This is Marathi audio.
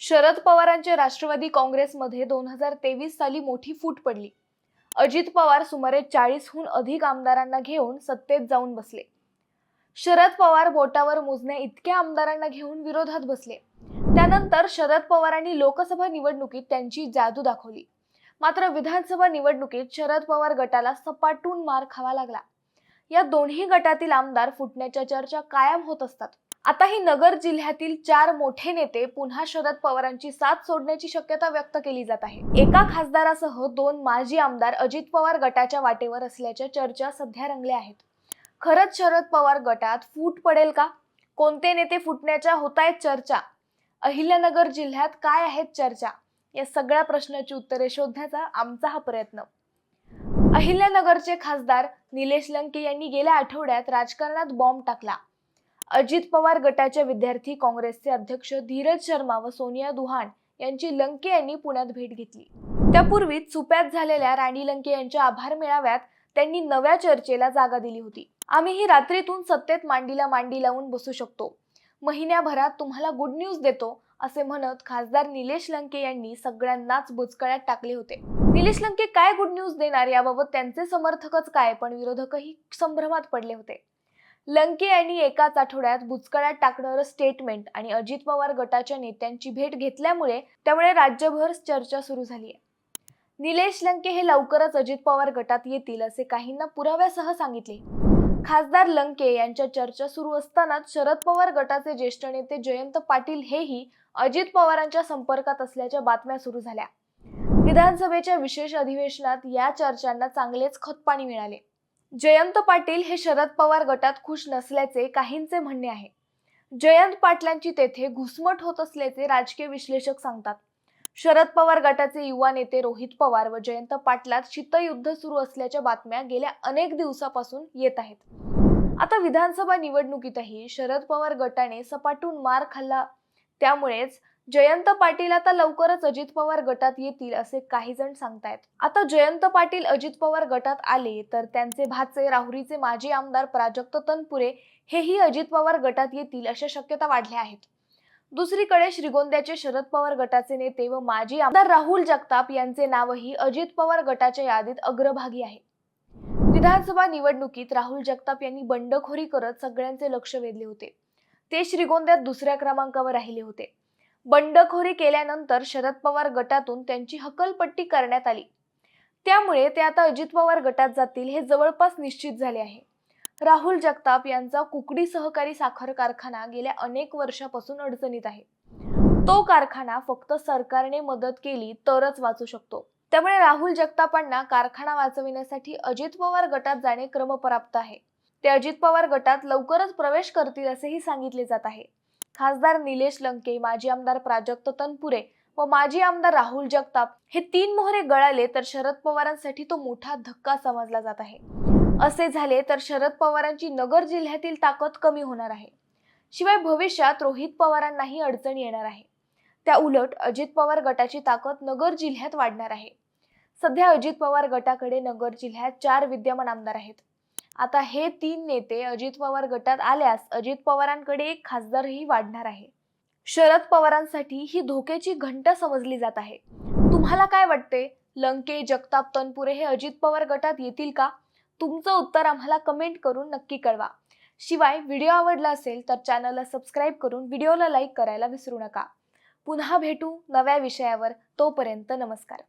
शरद पवारांच्या राष्ट्रवादी काँग्रेसमध्ये दोन हजार तेवीस साली मोठी फूट पडली. अजित पवार सुमारे चाळीसहून अधिक आमदारांना घेऊन सत्तेत जाऊन बसले. शरद पवार बोटावर मोजण्या इतक्या आमदारांना घेऊन विरोधात बसले. त्यानंतर शरद पवारांनी लोकसभा निवडणुकीत त्यांची जादू दाखवली. मात्र विधानसभा निवडणुकीत शरद पवार गटाला सपाटून मार खावा लागला. या दोन्ही गटातील आमदार फुटण्याच्या चर्चा कायम होत असतात. आता ही नगर जिल्ह्यातील चार मोठे नेते पुन्हा शरद पवारांची साथ सोडण्याची शक्यता व्यक्त केली जात आहे. एका खासदारासह दोन माजी आमदार अजित पवार गटाच्या वाटेवर असल्याच्या चर्चा सध्या रंगल्या आहेत. खरंच शरद पवार गटात फूट पडेल का? कोणते नेते फुटण्याच्या होत आहेत चर्चा? अहिल्यानगर जिल्ह्यात काय आहेत चर्चा? या सगळ्या प्रश्नाची उत्तरे शोधण्याचा आमचा हा प्रयत्न. अहिल्यानगरचे खासदार निलेश लंके यांनी गेल्या आठवड्यात राजकारणात बॉम्ब टाकला. अजित पवार गटाच्या विद्यार्थी काँग्रेसचे अध्यक्ष धीरज शर्मा व सोनिया दुहान यांची लंके यांनी पुण्यात भेट घेतली. त्यापूर्वी चुप्यात झालेल्या राणी लंके यांच्या आभार मेळाव्यात त्यांनी नव्या चर्चेला जागा दिली होती. आम्ही ही रात्रीतून सत्तेत मांडीला मांडी लावून बसू शकतो. महिन्याभरात तुम्हाला गुड न्यूज देतो असे म्हणत खासदार निलेश लंके यांनी सगळ्यांनाच बुचकळ्यात टाकले होते. निलेश लंके काय गुड न्यूज देणार याबाबत त्यांचे समर्थकच काय पण विरोधकही संभ्रमात पडले होते. लंके यांनी एकाच आठवड्यात बुचकळ्यात टाकणारं स्टेटमेंट आणि अजित पवार गटाच्या नेत्यांची भेट घेतल्यामुळे त्यामुळे राज्यभर चर्चा सुरू झाली आहे. निलेश लंके हे लवकरच अजित पवार गटात येतील असे काहींना पुराव्यासह सांगितले. खासदार लंके यांच्या चर्चा सुरू असतानाच शरद पवार गटाचे ज्येष्ठ नेते जयंत पाटील हेही अजित पवारांच्या संपर्कात असल्याच्या बातम्या सुरू झाल्या. विधानसभेच्या विशेष अधिवेशनात या चर्चांना चांगलेच खतपाणी मिळाले. जयंत पाटील हे शरद पवार गटात खुश नसल्याचे काहींचे म्हणणे आहे. जयंत पाटलांची तेथे घुसमट होत असल्याचे राजकीय विश्लेषक सांगतात. शरद पवार गटाचे युवा नेते रोहित पवार व जयंत पाटलात शीतयुद्ध सुरू असल्याच्या बातम्या गेल्या अनेक दिवसापासून येत आहेत. आता विधानसभा निवडणुकीतही शरद पवार गटाने सपाटून मार खाल्ला. त्यामुळेच जयंत पाटील आता लवकरच अजित पवार गटात येतील असे काही जण सांगतायत. आता जयंत पाटील अजित पवार गटात आले तर त्यांचे भाचे राहुरीचे माजी आमदार प्राजक्त तनपुरे हेही अजित पवार गटात येतील अशा शक्यता वाढल्या आहेत. दुसरीकडे श्रीगोंद्याचे शरद पवार गटाचे नेते व माजी आमदार राहुल जगताप यांचे नावही अजित पवार गटाच्या यादीत अग्रभागी आहे. विधानसभा निवडणुकीत राहुल जगताप यांनी बंडखोरी करत सगळ्यांचे लक्ष वेधले होते. ते श्रीगोंद्यात दुसऱ्या क्रमांकावर राहिले होते. बंडखोरी केल्यानंतर शरद पवार गटातून त्यांची हकलपट्टी करण्यात आली. त्यामुळे ते आता अजित पवार गटात जातील हे जवळपास निश्चित झाले आहे. राहुल जगताप यांचा कुकडी सहकारी साखर कारखाना गेल्या अनेक वर्षापासून अडचणीत आहे. तो कारखाना फक्त सरकारने मदत केली तरच वाचू शकतो. त्यामुळे राहुल जगतापांना कारखाना वाचविण्यासाठी अजित पवार गटात जाणे क्रमप्राप्त आहे. ते अजित पवार गटात लवकरच प्रवेश करतील असेही सांगितले जात आहे. खासदार निलेश लंके माजी आमदार प्राजक्त तनपुरे व माजी आमदार राहुल जगताप हे तीन मोहरे गळाले तर शरद पवारांसाठी तो मोठा धक्का समजला जात आहे. असे झाले तर शरद पवारांची नगर जिल्ह्यातील ताकद कमी होणार आहे. शिवाय भविष्यात रोहित पवारांनाही अडचण येणार आहे. त्या उलट अजित पवार गटाची ताकद नगर जिल्ह्यात वाढणार आहे. सध्या अजित पवार गटाकडे नगर जिल्ह्यात चार विद्यमान आमदार आहेत. आता हे तीन नेते अजित पवार गटात आल्यास अजित पवारांकडे एक खासदारही वाढणार आहे. शरद पवारांसाठी ही धोक्याची घंटा समजली जात आहे. तुम्हाला काय वाटते? लंके जगताप तनपुरे हे अजित पवार गटात येतील का? तुमचं उत्तर आम्हाला कमेंट करून नक्की कळवा. शिवाय व्हिडिओ आवडला असेल तर चॅनलला सबस्क्राईब करून व्हिडिओला लाईक करायला विसरू नका. पुन्हा भेटू नव्या विषयावर. तोपर्यंत नमस्कार.